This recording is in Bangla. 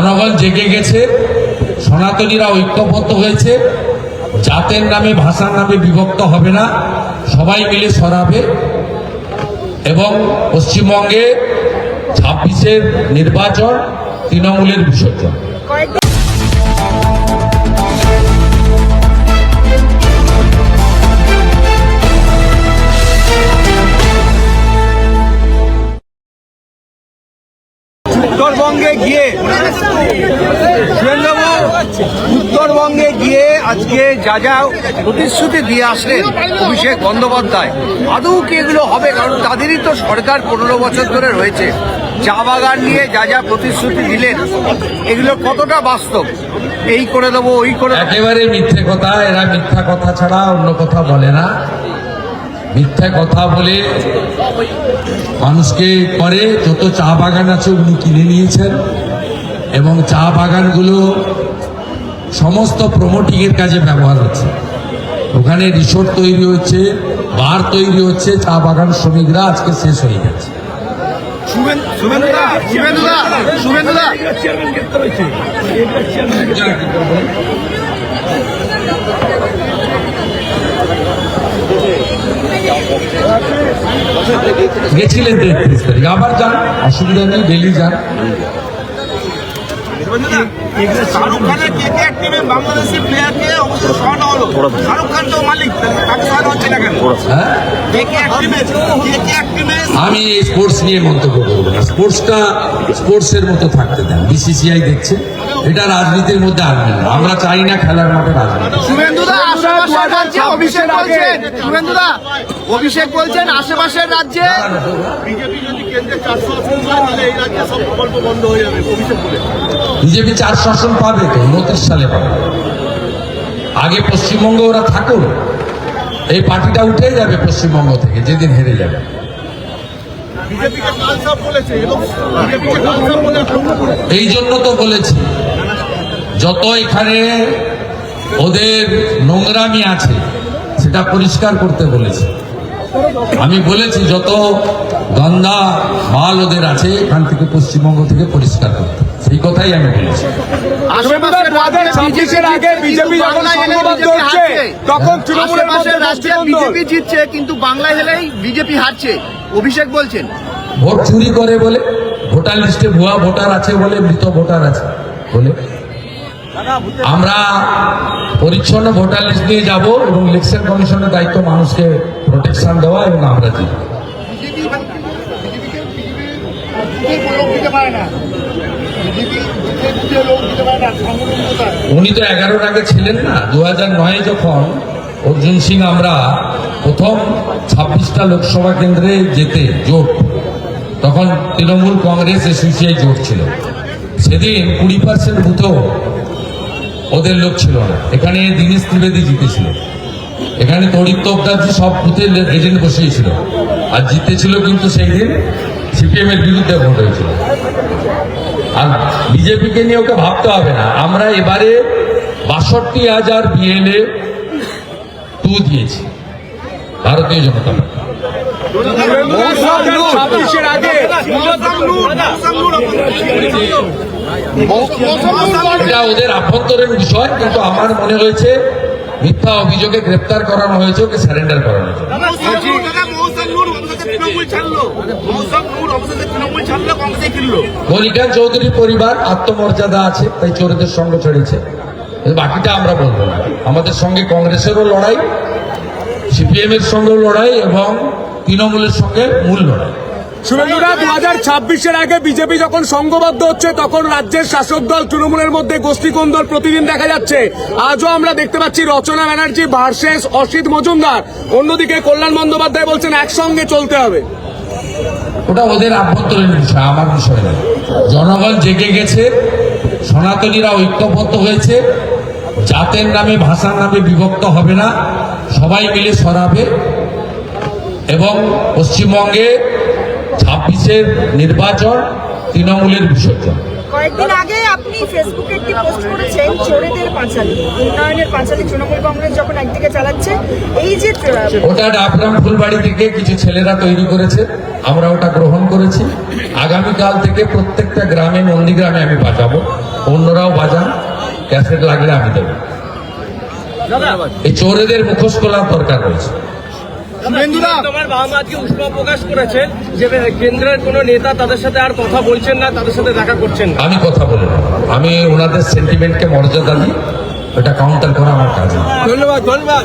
জনগণ জেগে গেছে, সনাতনীরা ঐক্যবদ্ধ হয়েছে, জাতের নামে, ভাষার নামে বিভক্ত হবে না, সবাই মিলে সরাবে এবং পশ্চিমবঙ্গে ছাব্বিশের নির্বাচন তৃণমূলের বিসর্জন। উত্তরবঙ্গে গিয়ে, সুরেন্দ্রবাবু, উত্তরবঙ্গে গিয়ে আজকে যা যা প্রতিশ্রুতি দিয়ে আসলেন অভিষেক বন্দ্যোপাধ্যায়, আদৌ কি এগুলো হবে? কারণ তাদেরই তো সরকার পনেরো বছর ধরে রয়েছে। চা বাগান নিয়ে যা যা প্রতিশ্রুতি দিলেন, এগুলো কতটা বাস্তব? এই করে দেবো, ওই করে। একেবারে মিথ্যে কথা, এরা মিথ্যা কথা ছাড়া অন্য কথা বলে না। মিথ্যা কথা বলে মানুষকে করে যত চা বাগান আছে উনি কিনে নিয়েছেন। এবং চা বাগানগুলো সমস্ত প্রমোটিং এর কাজে ব্যবহার হচ্ছে। ওখানে রিসোর্ট তৈরি হচ্ছে বার তৈরি হচ্ছে চা বাগান শ্রমিকরা আজকে শেষ হয়ে গেছে। শুভেন- শুভেন্দুদা শুভেন্দুদা শুভেন্দুদা গেছিলেন তেত্রিশ তারিখ। আবার যান অসুবিধা নেই ডেলি যান। শাহরুখ খানের কে কে টিমে বাংলাদেশি প্লেয়ারকে অবশ্য সরানো হলো। শাহরুখ খান তো মালিক তাকে সরানো হচ্ছে না কেন? হ্যাঁ? টিমে টিমে আমি স্পোর্টস নিয়ে মন্তব্য করব না। স্পোর্টসটা স্পোর্টসের মতো থাকতে দেন। বিসিসিআই দেখছে। এটা রাজনীতির মধ্যে আনবেন না। আমরা চাই না খেলার মাঠে রাজনীতি। অভিষেক বলছেন। অভিষেক বলছেন আশেপাশের রাজ্যে। বিজেপি যদি কেন্দ্রে চারশো আসন পায় তাহলে এই রাজ্যে সব প্রকল্প বন্ধ হয়ে যাবে অভিষেক বলে। বিজেপি চার শাসন পাবে তো উনত্রিশ সালে পাবে। আগে পশ্চিমবঙ্গ ওরা থাকুন এই পার্টিটা উঠে যাবে পশ্চিমবঙ্গ থেকে যেদিন হেরে যাবে। এই জন্য তো বলেছি যত এখানে ওদের নোংরামি আছে সেটা পরিষ্কার করতে বলেছে। আমি বলেছি যত গন্ধা মাল ওদের আছে এখান থেকে পশ্চিমবঙ্গ থেকে পরিষ্কার করতে। সেই কথাই আমি বলেছি। বিজেপি জিতছে কিন্তু বাংলায় হেলেই বিজেপি হারছে। অভিষেক বলছেন। ভোট চুরি করে বলে ভোটার লিস্টে ভুয়া ভোটার আছে বলে মৃত ভোটার আছে বলে। আমরা পরিচ্ছন্ন ভোটার লিস্ট নিয়ে যাব এবং ইলেকশন কমিশনের দায়িত্ব মানুষকে প্রোটেকশন দেওয়া এবং আমরা দিব উনি তো এগারোর আগে ছিলেন না। দু হাজার নয়ে যখন অর্জুন সিং আমরা প্রথম ছাব্বিশটা লোকসভা কেন্দ্রে যেতে জোট, তখন তৃণমূল কংগ্রেস এসোসিয়াই জোট ছিল। সেদিন কুড়ি পার্সেন্ট বুথও ওদের লোক ছিল না। এখানে দীনেশ ত্রিবেদী জিতেছিল। এখানে তরিক তোপদারজি সব বুথে এজেন্ট বসিয়েছিল। আর জিতেছিল কিন্তু সেই দিন সিপিএম এর বিরুদ্ধে ভোট হয়েছিল। আর বিজেপিকে নিয়ে ওকে ভাবতে হবে না। আমরা এবারে বাষট্টি হাজার বিএলএ টু দিয়েছি। ভারতীয় জনতা পার্টি। ছাব্বিশের আগে এটা ওদের আভ্যন্তরীণ বিষয় কিন্তু আমার মনে হয়েছে মিথ্যা অভিযোগে গ্রেপ্তার করানো হয়েছে ওকে স্যারেন্ডার করানো হয়েছে। চৌধুরী পরিবার আত্মমর্যাদা আছে তাই চোরদের সঙ্গ ছেড়েছে বাকিটা আমরা বলব না। আমাদের সঙ্গে কংগ্রেসেরও লড়াই সিপিএম এর সঙ্গেও লড়াই এবং তৃণমূলের সঙ্গে মূল লড়াই। শুভেন্দুরা দু হাজার ছাব্বিশের আগে বিজেপি যখন সংঘবদ্ধ হচ্ছে তখন রাজ্যের শাসক দল তৃণমূলের মধ্যে গোষ্ঠীকোন্দল প্রতিদিন দেখা যাচ্ছে। আজও আমরা দেখতে পাচ্ছি রচনা ব্যানার্জি ভার্সেস অসিত মজুমদার। অন্যদিকে কল্যাণ বন্দ্যোপাধ্যায় বলছেন একসঙ্গে চলতে হবে। ওটা ওদের আভ্যন্তরীণ বিষয় আমার বিষয় নয়। জনগণ জেগে গেছে সনাতনীরা ঐক্যবদ্ধ হয়েছে। জাতের নামে ভাষার নামে বিভক্ত হবে না। সবাই মিলে সরাবে এবং পশ্চিমবঙ্গে ছাব্বিশের নির্বাচন তৃণমূলের বিসর্জন। কয়েকদিন আগে আপনি ফেসবুকে একটি পোস্ট করেছেন চোরেদের পাঁচালী উন্নয়নের পাঁচালী তৃণমূল কংগ্রেস যখন একদিকে চালাচ্ছে এই যে ওটা ডাবগ্রাম ফুলবাড়ি থেকে কিছু ছেলেরা তৈরি করেছে আমরা ওটা গ্রহণ করেছি। আগামীকাল থেকে প্রত্যেকটা গ্রামে নন্দীগ্রামে আমি বাজাবো অন্যরাও বাজান ক্যাসেট লাগলে আমি দেবো। এই চোরেদের মুখোশ খোলার দরকার রয়েছে। তোমার বাবা মা আজকে উষ্মা প্রকাশ করেছেন যে কেন্দ্রের কোন নেতা তাদের সাথে আর কথা বলছেন না তাদের সাথে দেখা করছেন না। আমি কথা বলি আমি ওনাদের সেন্টিমেন্টকে মর্যাদা দিই এটা কাউন্টার করা আমার কাজ ধন্যবাদ ধন্যবাদ।